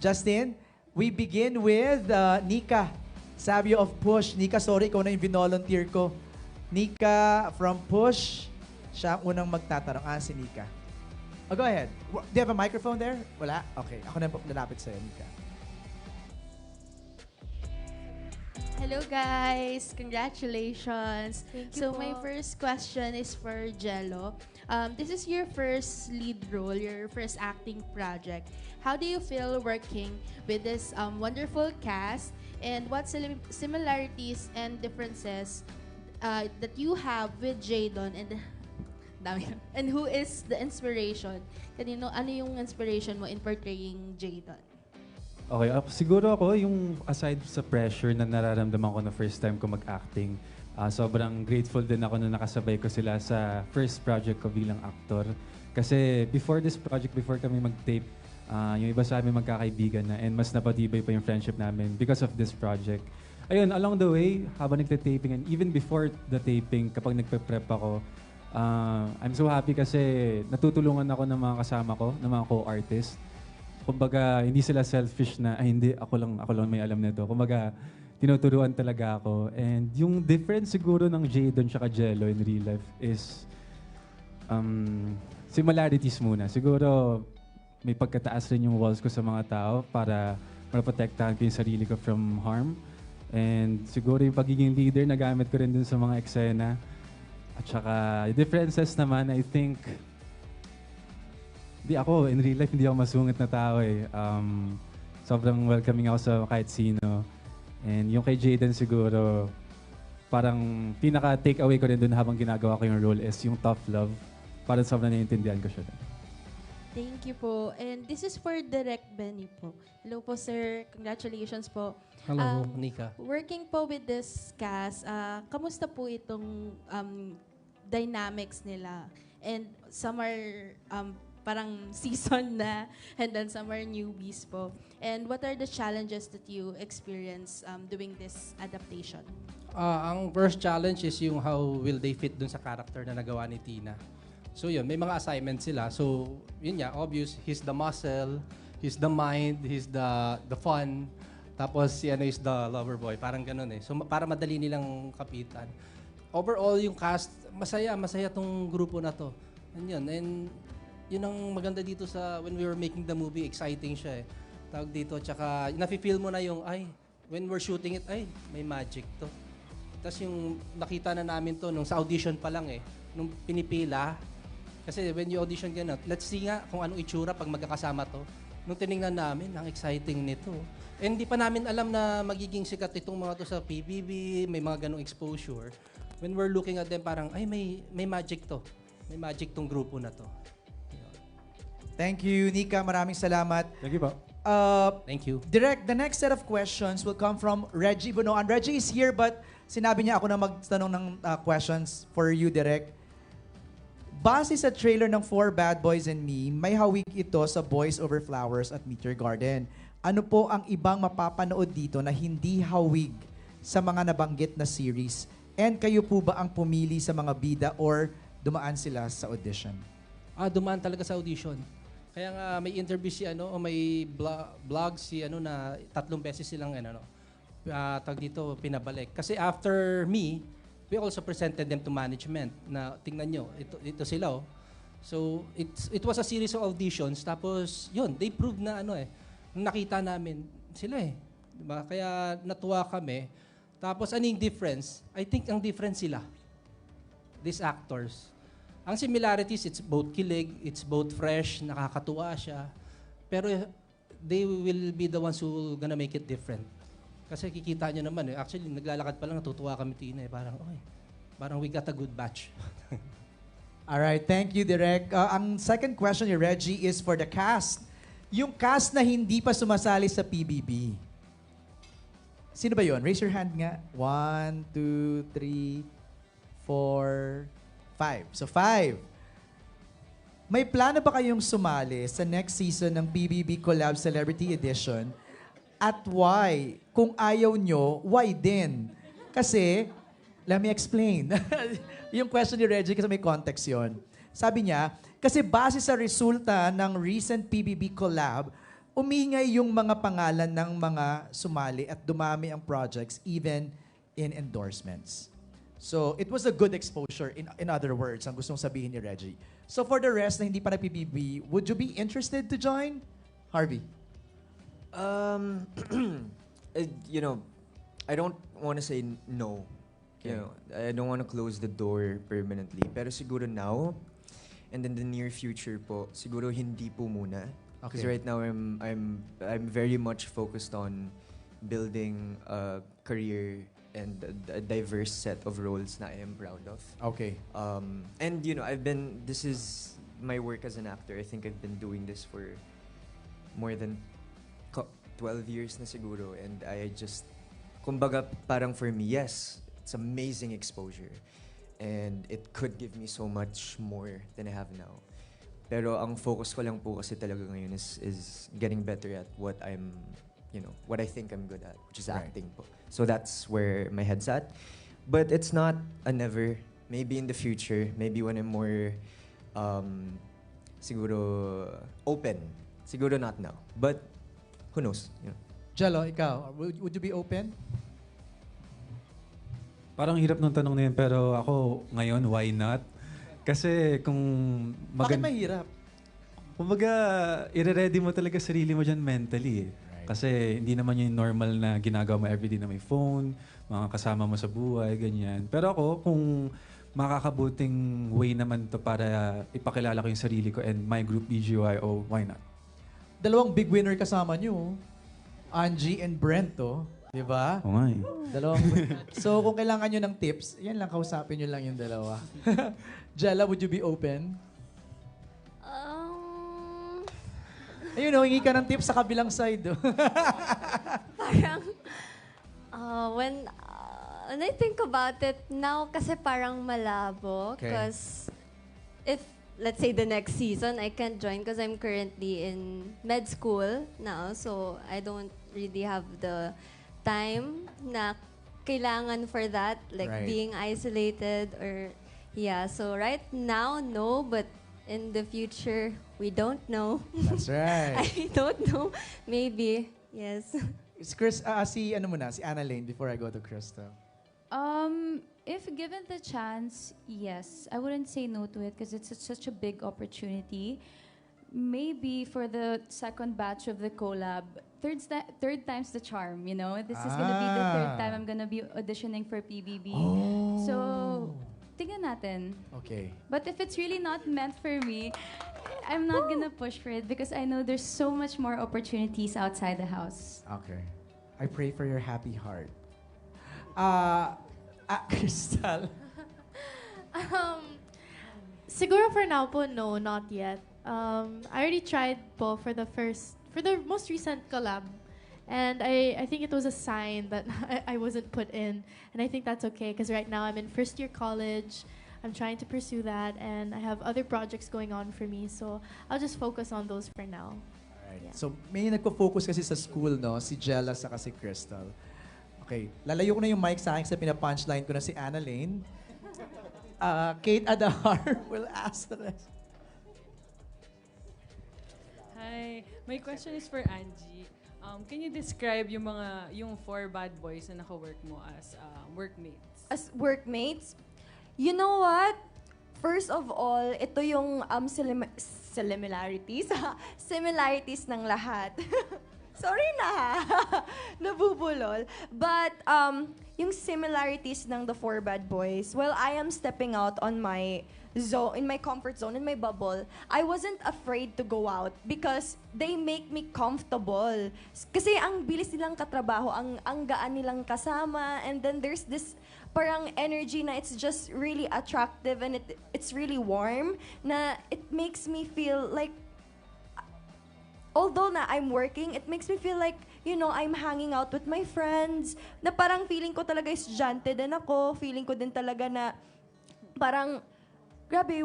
Justin, we begin with uh, Nika Savio of Push. Nika, sorry, ikaw na yung volunteer ko. Nika from Push. Siya ang unang magtatanong. Ah, si Nika. Oh, go ahead. Do you have a microphone there? Wala? Okay. Ako na yung lalapit sa'yo, Nika. Hello guys! Congratulations! Thank you so po. my first question is for Jello. Um, this is your first lead role, your first acting project. How do you feel working with this um, wonderful cast? And what sim- similarities and differences uh, that you have with Jadon and dami and who is the inspiration? Kanino, ano yung inspiration mo in portraying Jadon? Okay, ah, siguro ako, yung aside sa pressure na nararamdaman ko na first time ko mag-acting, ah, sobrang grateful din ako na nakasabay ko sila sa first project ko bilang actor. Kasi before this project, before kami mag-tape, ah, yung iba sa amin magkakaibigan na and mas napatibay pa yung friendship namin because of this project. Ayun, along the way, habang nagte-taping and even before the taping, kapag nagpe-prep ako, ah, I'm so happy kasi natutulungan ako ng mga kasama ko, ng mga co-artists kumbaga, hindi sila selfish na, ay hindi, ako lang, ako lang may alam nito. Kumbaga, tinuturuan talaga ako. And yung difference siguro ng Jadon tsaka Jello in real life is um, similarities muna. Siguro, may pagkataas rin yung walls ko sa mga tao para maprotektahan ko yung sarili ko from harm. And siguro yung pagiging leader, nagamit ko rin dun sa mga eksena. At saka, differences naman, I think, Di ako, in real life, hindi ako masungit na tao eh. Um, sobrang welcoming ako sa kahit sino. And yung kay Jaden siguro, parang pinaka-take away ko rin dun habang ginagawa ko yung role is yung tough love. Parang sobrang naiintindihan ko siya. Thank you po. And this is for Direct Benny po. Hello po, sir. Congratulations po. Hello, Um, Nika. Working po with this cast, ah, kamusta po itong um, dynamics nila? And some are um, parang season na, and then some are newbies po. And what are the challenges that you experience um, doing this adaptation? Ah, ang first challenge is yung how will they fit dun sa character na nagawa ni Tina. So yun, may mga assignments sila. So yun nga, obvious, he's the muscle, he's the mind, he's the the fun. Tapos si ano is the lover boy. Parang ganun eh. So para madali nilang kapitan. Overall, yung cast, masaya, masaya tong grupo na to. And yun, and yun ang maganda dito sa when we were making the movie, exciting siya eh. Tawag dito, tsaka nafe-feel mo na yung, ay, when we're shooting it, ay, may magic to. Tapos yung nakita na namin to nung sa audition pa lang eh, nung pinipila, kasi when you audition ganun, let's see nga kung anong itsura pag magkakasama to. Nung tiningnan namin, ang exciting nito. And hindi pa namin alam na magiging sikat itong mga to sa PBB, may mga ganong exposure. When we're looking at them, parang, ay, may, may magic to. May magic tong grupo na to. Thank you, Nika. Maraming salamat. Thank you po. Uh, Thank you. Direct, the next set of questions will come from Reggie Bunoan. Reggie is here but sinabi niya ako na magtanong ng uh, questions for you, Direct. Base sa trailer ng Four Bad Boys and Me, may hawig ito sa Boys Over Flowers at Meet Your Garden. Ano po ang ibang mapapanood dito na hindi hawig sa mga nabanggit na series? And kayo po ba ang pumili sa mga bida or dumaan sila sa audition? Ah, dumaan talaga sa audition. Kaya nga may interview si ano, o may blo- vlog si ano na tatlong beses silang ano, no, ah, tag dito pinabalik. Kasi after me, we also presented them to management na tingnan nyo, ito, ito sila oh. So, it's, it was a series of auditions. Tapos, yun, they proved na ano eh, nakita namin sila eh. Diba? Kaya natuwa kami. Tapos, ano yung difference? I think ang difference sila. These actors. Ang similarities, it's both kilig, it's both fresh, nakakatuwa siya. Pero they will be the ones who gonna make it different. Kasi kikita nyo naman eh. Actually, naglalakad pa lang, natutuwa kami Tina eh. Parang, oy, parang we got a good batch. All right, thank you, Direk. Uh, ang second question ni Reggie is for the cast. Yung cast na hindi pa sumasali sa PBB. Sino ba yon? Raise your hand nga. One, two, three, four, five. So five. May plano ba kayong sumali sa next season ng PBB Collab Celebrity Edition? At why? Kung ayaw nyo, why din? Kasi, let me explain. yung question ni Reggie kasi may context yon. Sabi niya, kasi base sa resulta ng recent PBB collab, umingay yung mga pangalan ng mga sumali at dumami ang projects even in endorsements. So, it was a good exposure, in, in other words, ang gustong sabihin ni Reggie. So, for the rest na hindi pa nag-PBB, would you be interested to join? Harvey? Um, uh, you know, I don't want to say no. Okay. You know, I don't want to close the door permanently. Pero siguro now, and in the near future po, siguro hindi po muna. Because Okay. right now I'm I'm I'm very much focused on building a career and a, diverse set of roles that I am proud of. Okay. Um, and you know, I've been. This is my work as an actor. I think I've been doing this for more than 12 years na siguro, and I just, kumbaga, parang for me, yes, it's amazing exposure, and it could give me so much more than I have now. Pero ang focus ko lang po kasi talaga ngayon is is getting better at what I'm, you know, what I think I'm good at, which is Right. acting po. So that's where my head's at. But it's not a never. Maybe in the future, maybe when I'm more, um, siguro open. Siguro not now. But who knows? You know. Jello, ikaw, would, would you be open? Parang hirap ng tanong na yun, pero ako ngayon, why not? Kasi kung Bakit magan- mahirap? Kumbaga, ire-ready mo talaga sarili mo dyan mentally. eh. Kasi hindi naman yung normal na ginagawa mo everyday na may phone, mga kasama mo sa buhay, ganyan. Pero ako, kung makakabuting way naman to para ipakilala ko yung sarili ko and my group BGYO, why not? Dalawang big winner kasama nyo. Angie and Brent, to. Di ba? Oo nga eh. Dalawang So, kung kailangan nyo ng tips, yan lang, kausapin nyo lang yung dalawa. Jella, would you be open? Ayun, oh, hingi ka ng tips sa kabilang side. oh. parang, uh, when, uh, when I think about it now, kasi parang malabo. Okay. Because if, let's say the next season, I can't join because I'm currently in med school now. So I don't really have the time na kailangan for that, like Right. being isolated or, yeah. So right now, no, but in the future, we don't know. That's right. I don't know. Maybe. Yes. It's Chris, ah, si ano muna, si Anna Lane before I go to Crystal. Um, if given the chance, yes. I wouldn't say no to it because it's a- such a big opportunity. Maybe for the second batch of the collab, third, third time's the charm, you know? This is gonna be the third Ah. time I'm gonna be auditioning for PBB. Oh. So, tingnan natin. Okay. But if it's really not meant for me, I'm not gonna push for it because I know there's so much more opportunities outside the house. Okay. I pray for your happy heart. Ah, ah, Crystal. Um, siguro for now po, no, not yet. Um, I already tried po for the first, for the most recent collab. And I, I think it was a sign that I, I wasn't put in. And I think that's okay because right now I'm in first year college. I'm trying to pursue that and I have other projects going on for me. So I'll just focus on those for now. Alright. Yeah. So, may nagpo-focus kasi sa school, no? Si Jella sa si Crystal. Okay. Lalayo ko na yung mic sa akin sa pina-punchline ko na si Anna Lane. Ah, Kate Adahar will ask the rest. Hi, my question is for Angie. Um, can you describe yung mga yung four bad boys na naka-work mo as uh, workmates? as workmates, you know what? First of all, ito yung um, silim- similarities, similarities ng lahat. Sorry na ha. Nabubulol. But um, yung similarities ng the four bad boys, well, I am stepping out on my zone, in my comfort zone, in my bubble. I wasn't afraid to go out because they make me comfortable. Kasi ang bilis nilang katrabaho, ang, ang gaan nilang kasama, and then there's this parang energy na it's just really attractive and it, it's really warm na it makes me feel like although na I'm working, it makes me feel like, you know, I'm hanging out with my friends, na parang feeling ko talaga estudyante din ako, feeling ko din talaga na parang, grabe,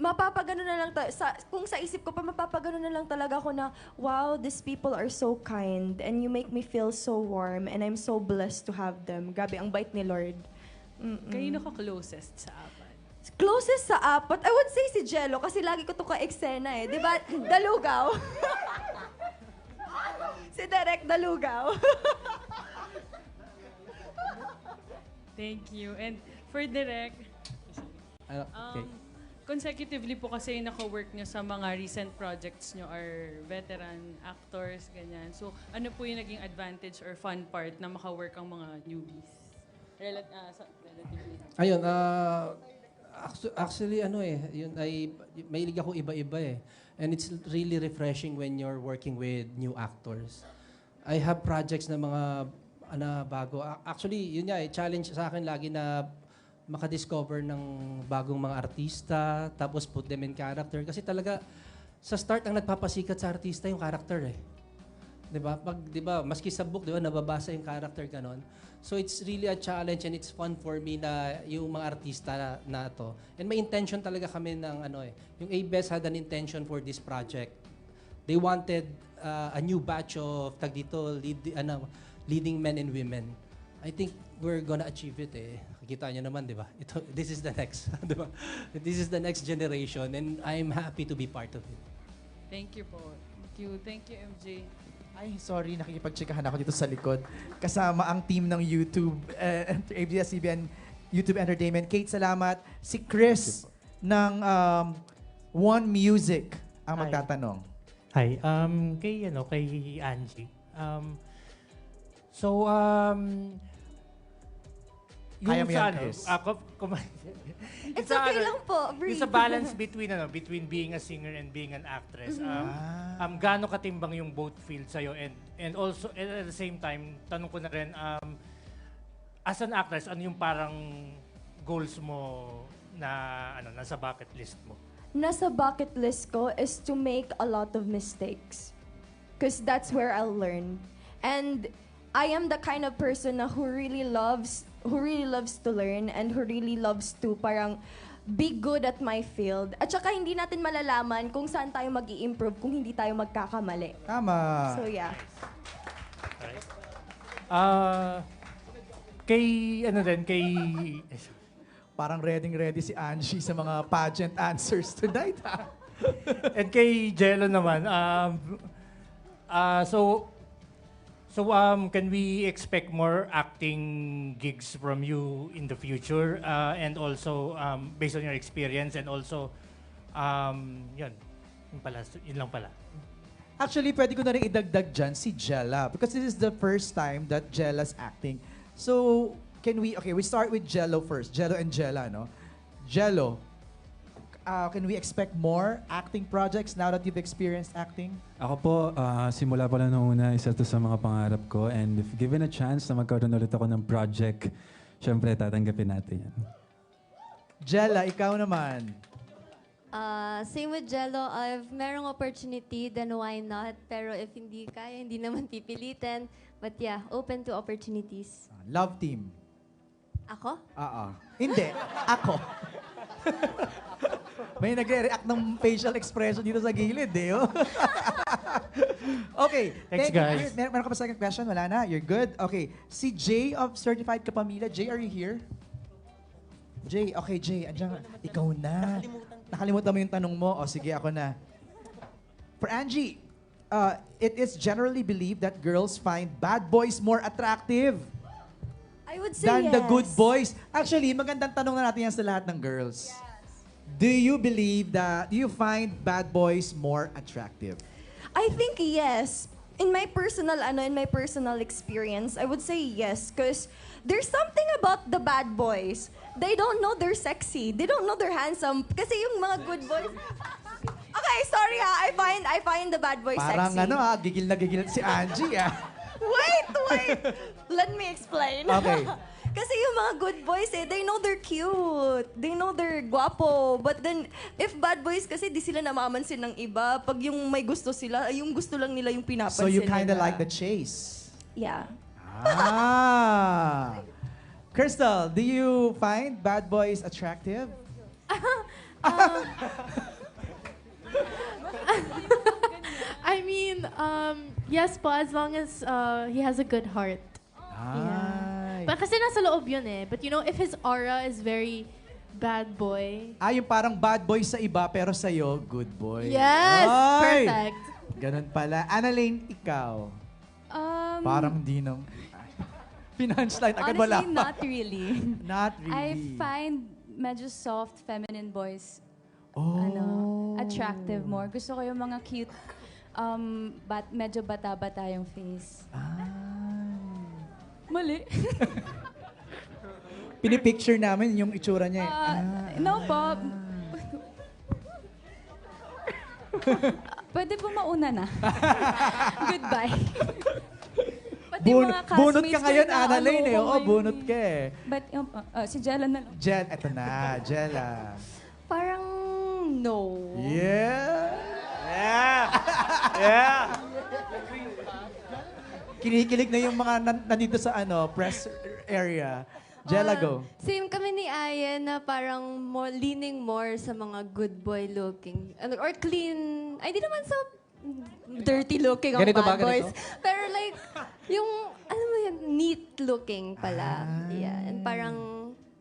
mapapagano na lang, sa, kung sa isip ko pa, mapapagano na lang talaga ako na, wow, these people are so kind, and you make me feel so warm, and I'm so blessed to have them. Grabe, ang bait ni Lord. Mm-mm. Kanino ka closest sa apat? Closest sa apat, I would say si Jello kasi lagi ko to ka-eksena eh. Di ba? Dalugaw. the lugaw. Thank you. And for Direk, Ano, okay. um, consecutively po kasi yung naka-work nyo sa mga recent projects nyo are veteran actors, ganyan. So, ano po yung naging advantage or fun part na maka-work ang mga newbies? Relat ah, sa- relatively. Ayun, ah, actu- actually ano eh, yun ay mahilig ako iba-iba eh. And it's really refreshing when you're working with new actors. I have projects na mga ano, bago. Actually, yun nga eh, challenge sa akin lagi na makadiscover ng bagong mga artista, tapos put them in character. Kasi talaga, sa start, ang nagpapasikat sa artista yung character eh. 'Di ba? Pag 'di ba, maski sa book, 'di ba, nababasa yung character ganon. So it's really a challenge and it's fun for me na yung mga artista na, na to. And may intention talaga kami ng ano eh. Yung ABS had an intention for this project. They wanted uh, a new batch of tag dito lead, ano, leading men and women. I think we're gonna achieve it eh. Kita nyo naman, di ba? Ito, this is the next, di ba? This is the next generation and I'm happy to be part of it. Thank you po. Thank you. Thank you, MJ. Ay, sorry, nakikipagtsikahan ako dito sa likod. Kasama ang team ng YouTube, uh, ABS-CBN YouTube Entertainment. Kate, salamat. Si Chris ng um, One Music ang Hi. magtatanong. Hi, um, kay, ano, kay Angie. Um, so, um, Kaya mo yan, sa ano, Chris. ah, kum- kum- It's sa okay ano, lang po. Yung Breathe. sa balance between ano between being a singer and being an actress. Um, Ah. um gaano katimbang yung both fields sa'yo and and also and at the same time tanong ko na rin um as an actress ano yung parang goals mo na ano nasa bucket list mo? Nasa bucket list ko is to make a lot of mistakes. Because that's where I'll learn. And I am the kind of person na who really loves who really loves to learn and who really loves to parang be good at my field. At saka hindi natin malalaman kung saan tayo mag improve kung hindi tayo magkakamali. Tama. So yeah. Alright. Ah kay ano din kay Parang ready-ready si Angie sa mga pageant answers tonight. ha? And kay Jello naman, um, ah, so, so um, can we expect more acting gigs from you in the future? Uh, and also, um, based on your experience and also, um, yun, yun, pala, yun lang pala. Actually, pwede ko na rin idagdag dyan si Jella. Because this is the first time that Jella's acting. So, can we, okay, we start with Jello first. Jello and Jella, no? Jello, uh, can we expect more acting projects now that you've experienced acting? Ako po, ah, simula pa lang nung una, isa to sa mga pangarap ko. And if given a chance na magkaroon ulit ako ng project, syempre tatanggapin natin yan. Jella, ikaw naman. Uh, same with Jello, if merong opportunity, then why not? Pero if hindi kaya, hindi naman pipilitin. But yeah, open to opportunities. Love team. Ako? Oo. Hindi. Ako. May nagre-react ng facial expression dito sa gilid, eh. oh. okay. Thanks, thank you. guys. Mer- meron ka pa second question? Wala na? You're good? Okay. Si Jay of Certified Kapamilya. Jay, are you here? Jay, okay, Jay. Andiyan. ka. Ikaw na. Nakalimutan mo yung tanong mo. O, sige, ako na. For Angie, uh, it is generally believed that girls find bad boys more attractive I would say than yes. the good boys. Actually, magandang tanong na natin yan sa lahat ng girls. Do you believe that, do you find bad boys more attractive? I think yes. In my personal ano, in my personal experience, I would say yes because there's something about the bad boys. They don't know they're sexy. They don't know they're handsome. Kasi yung mga good boys. Okay, sorry ha. I find I find the bad boys Parang sexy. ano ha, gigil na gigil si Angie ah. Wait, wait. Let me explain. Okay. Kasi yung mga good boys eh, they know they're cute. They know they're guwapo. But then, if bad boys kasi di sila namamansin ng iba. Pag yung may gusto sila, ay yung gusto lang nila yung pinapansin So you kind of like the chase. Yeah. Ah. Crystal, do you find bad boys attractive? I mean, um, yes po, as long as uh, he has a good heart. But kasi nasa loob yun eh. But you know, if his aura is very bad boy. Ah, yung parang bad boy sa iba, pero sa'yo, good boy. Yes! Ay! Perfect. Ganun pala. Annalyn, ikaw. Um, Parang di nang... Pinunchline, agad wala honestly, pa. not really. Not I really. find medyo soft, feminine boys oh. ano, attractive more. Gusto ko yung mga cute, um, bat, medyo bata-bata yung face. Mali. Pinipicture namin yung itsura niya. eh. Ah, no po. Pwede po mauna na. Goodbye. Pati Bun- mga bunot classmates ka ngayon, na Annalyn eh. ano ko Oo, ngayon bunot ka eh. But, um, uh, uh, si Jella na lang. Jel, eto na. Jella. Parang no. Yeah! Yeah! yeah! Kinikilig na yung mga nan- nandito sa ano press area. Jella, Ah, go. Same kami ni Ayan na parang more, leaning more sa mga good boy looking. Ano, or clean. Ay, di naman sa dirty looking ang Ganito ba, bad boys. ganito? Pero like, yung, ano mo yun, neat looking pala. Ah. Yeah. And parang,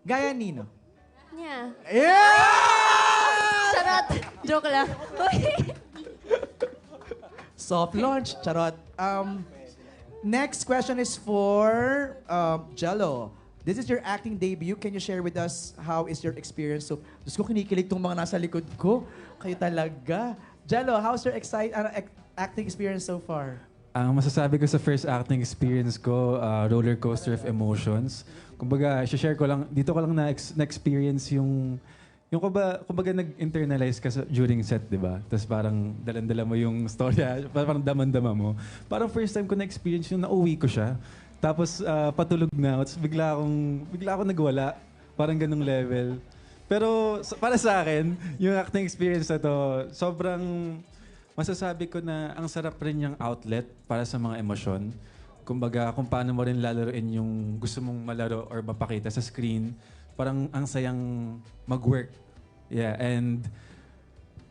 Gaya Nino. yeah. Yeah! Charot! Joke lang. Soft launch. Charot. Um, next question is for um, Jello. This is your acting debut. Can you share with us how is your experience? So, Diyos ko, kinikilig tong mga nasa likod ko. Kayo talaga. Jello, how's your excite, ac- acting experience so far? Ang masasabi ko sa first acting experience ko, uh, roller coaster of emotions. Kumbaga, share ko lang, dito ko lang na, na-experience yung, yung kumbaga, kumbaga nag-internalize ka sa, during set, di ba? Tapos parang dalan-dala mo yung storya, parang daman-dama mo. Parang first time ko na-experience yung nauwi ko siya. Tapos ah, patulog na tapos bigla akong, bigla akong nagwala. Parang ganung level. Pero para sa akin, yung acting experience na to, sobrang masasabi ko na ang sarap rin yung outlet para sa mga emosyon. Kumbaga, kung paano mo rin lalaroin yung gusto mong malaro or mapakita sa screen, parang ang sayang mag-work. Yeah, and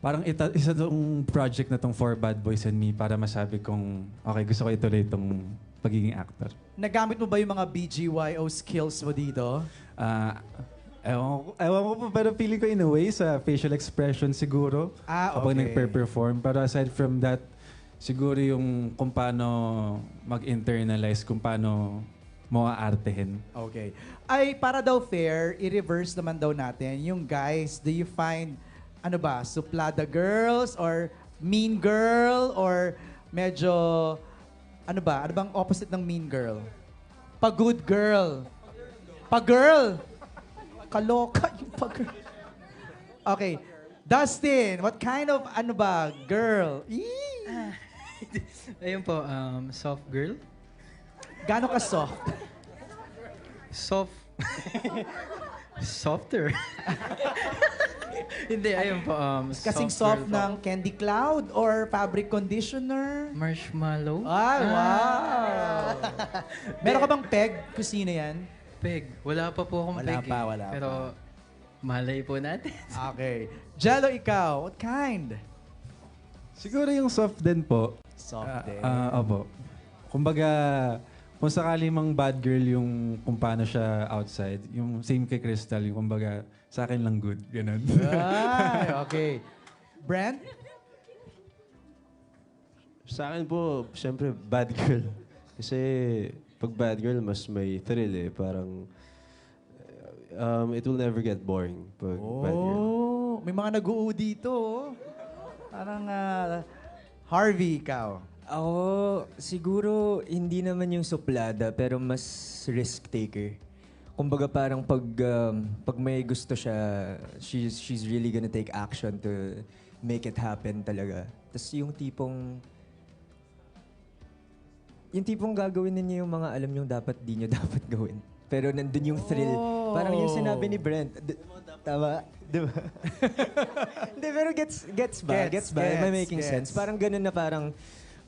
parang ita, isa tong project na tong For Bad Boys and Me para masabi kong, okay, gusto ko ituloy itong pagiging actor. Nagamit mo ba yung mga BGYO skills mo dito? Ah, ewan, ko, ewan ko pero feeling ko in a way sa facial expression siguro. Ah, kapag okay. nagpe-perform. Pero aside from that, siguro yung kung paano mag-internalize, kung paano mo aartehin. Okay. Ay, para daw fair, i-reverse naman daw natin. Yung guys, do you find, ano ba, suplada girls or mean girl or medyo, ano ba, ano bang opposite ng mean girl? Pag-good girl. Pag-girl. Kaloka yung pag-girl. Okay. Dustin, what kind of, ano ba, girl? Eee! Ayun po, um, soft girl. Gano'n ka soft? Soft. Softer. Hindi, ayun po. Um, Kasing soft soft girl po. ng Candy Cloud or fabric conditioner? Marshmallow. Ay, wow! Meron ka bang peg? Kusina yan? Peg. Wala pa po akong Wala peg. pa, eh. wala Pero malay po natin. Okay. Jello, ikaw, what kind? Siguro yung soft din po. Soft Ah, din. ah, opo. Kumbaga, kung sakali mang bad girl yung kung paano siya outside, yung same kay Crystal, yung kumbaga, sa akin lang good. Ganun. Ay, okay. Brent? Sa akin po, syempre, bad girl. Kasi pag bad girl, mas may thrill eh. Parang, um, it will never get boring pag bad girl. Oh, may mga nag-uu dito. oh. Parang ah, Harvey, ikaw. Ako, siguro hindi naman yung suplada, pero mas risk taker. Kumbaga parang pag, um, pag may gusto siya, she's, she's really gonna take action to make it happen talaga. Tapos yung tipong, yung tipong gagawin ninyo yung mga alam yung dapat di nyo dapat gawin. Pero nandun yung thrill. Parang yung sinabi ni Brent. D- tama? Di ba? Hindi, pero gets, gets ba? Gets, Gets, ba? Am I making gets. sense? Parang ganun na parang,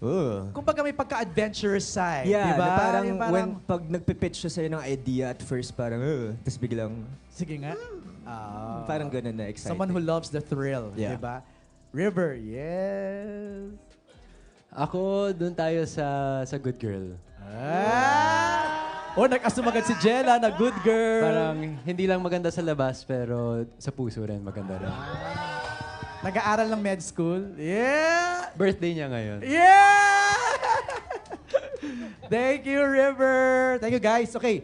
oh. Kung baga may pagka-adventurous side, Yeah, di ba? na parang, Yung when pag nagpipitch siya sa'yo ng idea at first, parang, uh, tapos biglang, Sige nga. Ah. parang ganun na exciting. Someone who loves the thrill, Yeah. di ba? River, yes. Ako, doon tayo sa sa good girl. Ah! Oh, nag-assume agad si Jella na good girl. Parang hindi lang maganda sa labas, pero sa puso rin maganda rin. Nag-aaral ng med school. Yeah! Birthday niya ngayon. Yeah! Thank you, River. Thank you, guys. Okay,